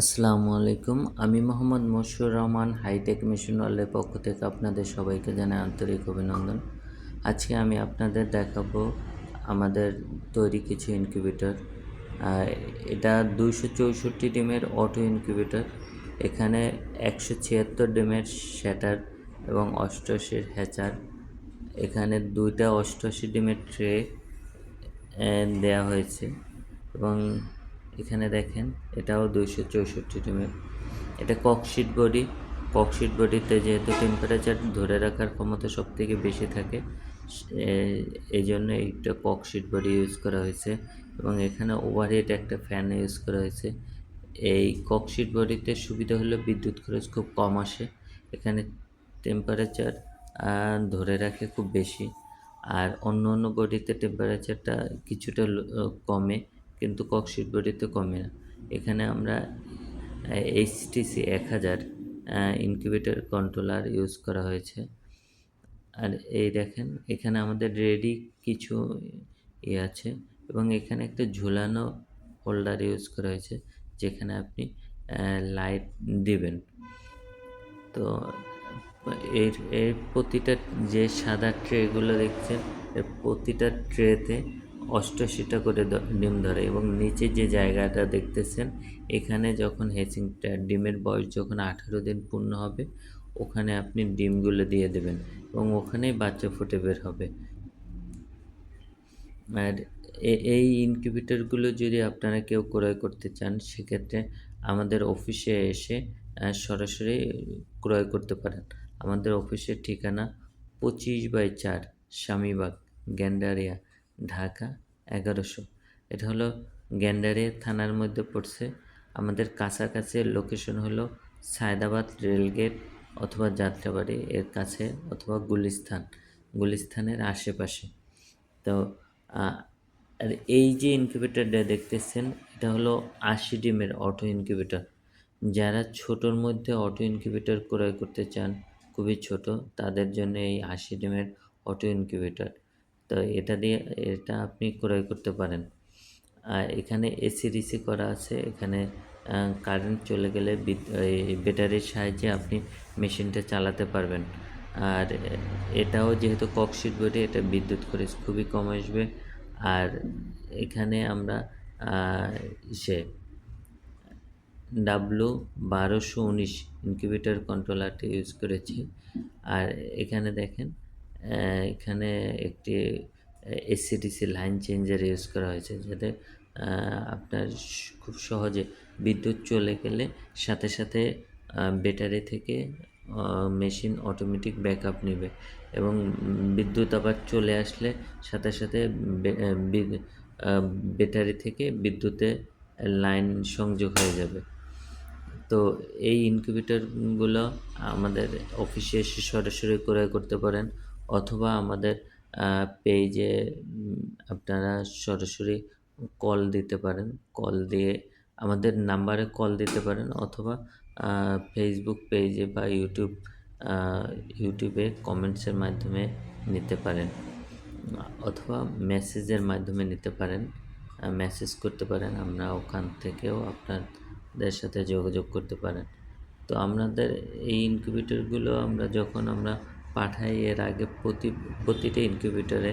আসসালামু আলাইকুম। আমি মোহাম্মদ মশিউর রহমান, হাইটেক মিশন ওয়ার্ল্ডের পক্ষ থেকে আপনাদের সবাইকে জানাই আন্তরিক অভিনন্দন। আজকে আমি আপনাদের দেখাবো আমাদের তৈরি কিছু ইনকিউবেটর। এটা দুইশো চৌষট্টি ডিমের অটো ইনকিউবেটর, এখানে একশো ছিয়াত্তর ডিমের শ্যাটার এবং অষ্টআশির হ্যাচার। এখানে দুইটা অষ্টআশি ডিমের ট্রে দেয়া হয়েছে এবং এখানে দেখেন, এটাও দুইশো চৌষট্টি ডিমের। এটা ককশিট বডি। ককশিট বডিতে যেহেতু টেম্পারেচার ধরে রাখার ক্ষমতা সব থেকে বেশি থাকে এই জন্য এইটা ককশিট বডি ইউজ করা হয়েছে এবং এখানে ওভারহেড একটা ফ্যান ইউজ করা হয়েছে। এই ককশিট বডিতে সুবিধা হলো বিদ্যুৎ খরচ খুব কম আসে, এখানে টেম্পারেচার ধরে রাখে খুব বেশি। আর অন্য অন্য বডিতে টেম্পারেচারটা কিছুটা কমে। কিন্তু ককশিট কমে না। এখানে আমরা এইচটিসি এক হাজার ইনকিউবেটর কন্ট্রোলার ইউজ করা হয়েছে। আর এই দেখেন, এখানে আমাদের রেডি কিছু ইয়ে আছে এবং এখানে একটা ঝুলানো হোল্ডার ইউজ করা হয়েছে, যেখানে আপনি লাইট দিবেন। তো, এর এর প্রতিটা যে সাদা ট্রেগুলো দেখছেন, এর প্রতিটা ট্রেতে অষ্টআশিটা করে ডিম ধরে এবং নিচে যে জায়গাটা দেখতেছেন, এখানে যখন হেচিংটা ডিমের বয়স যখন আঠারো দিন পূর্ণ হবে, ওখানে আপনি ডিমগুলো দিয়ে দেবেন এবং ওখানেই বাচ্চা ফুটে বের হবে। আর এই ইনকিউবেটরগুলো যদি আপনারা কেউ ক্রয় করতে চান, সেক্ষেত্রে আমাদের অফিসে এসে সরাসরি ক্রয় করতে পারেন। আমাদের অফিসের ঠিকানা পঁচিশ বাই চার স্বামীবাগ, গ্যান্ডারিয়া। ঢাকা এগারোশো। এটা হলো গ্যান্ডারে থানার মধ্যে পড়ছে। আমাদের কাছাকাছি লোকেশন হলো সায়দাবাদ রেলগেট অথবা যাত্রাবাড়ি এর কাছে অথবা গুলিস্থান, গুলিস্থানের আশেপাশে। তো আর এই যে ইনকিউবেটারটা দেখতেছেন, এটা হলো আশি ডিমের অটো ইনকিউবেটার যারা ছোটোর মধ্যে অটো ইনকিউবেটার ক্রয় করতে চান, খুবই ছোট, তাদের জন্য এই আশি ডিমের অটো ইনকিউবেটার তো এটা দিয়ে, এটা আপনি ক্রয় করতে পারেন। আর এখানে এসি রিসি করা আছে। এখানে কারেন্ট চলে গেলে ব্যাটারির সাহায্যে আপনি মেশিনটা চালাতে পারবেন। আর এটাও যেহেতু ককশিট বডি, এটা বিদ্যুৎ খরচ খুবই কম আসবে। আর এখানে আমরা সে ডাব্লু বারোশো উনিশ ইনকিউবেটর কন্ট্রোলারটি ইউজ করেছি। আর এখানে দেখেন এখানে একটি এসিডিসি লাইন চেঞ্জার ইউজ করা হয়েছে, যাতে আপনার খুব সহজে বিদ্যুৎ চলে গেলে সাথে সাথে ব্যাটারি থেকে মেশিন অটোমেটিক ব্যাকআপ নেবে এবং বিদ্যুৎ আবার চলে আসলে সাথে সাথে ব্যাটারি থেকে বিদ্যুতে লাইন সংযোগ হয়ে যাবে। তো এই ইনকিউবেটরগুলো আমাদের অফিসে এসে সরাসরি ক্রয় করতে পারেন। অথবা আমাদের পেজে আপনারা সরাসরি কল দিতে পারেন। কল দিয়ে আমাদের নাম্বারে কল দিতে পারেন অথবা ফেসবুক পেজে বা ইউটিউব ইউটিউবে কমেন্টসের মাধ্যমে নিতে পারেন। অথবা মেসেজের মাধ্যমে নিতে পারেন। মেসেজ করতে পারেন। আমরা ওখান থেকেও আপনাদের সাথে যোগাযোগ করতে পারেন। তো আপনাদের এই ইনকিউবেটরগুলো আমরা যখন আমরা পাঠাই, এর আগে প্রতি, প্রতিটা ইনকিউবেটরে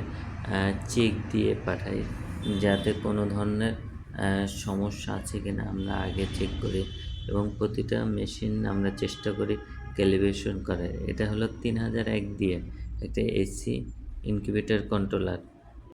চেক দিয়ে পাঠাই, যাতে কোনো ধরনের সমস্যা আছে কি না আমরা আগে চেক করি এবং প্রতিটা মেশিন আমরা চেষ্টা করি ক্যালিব্রেশন করার। এটা হলো তিন হাজার এক দিয়ে একটা এসি ইনকিউবেটর কন্ট্রোলার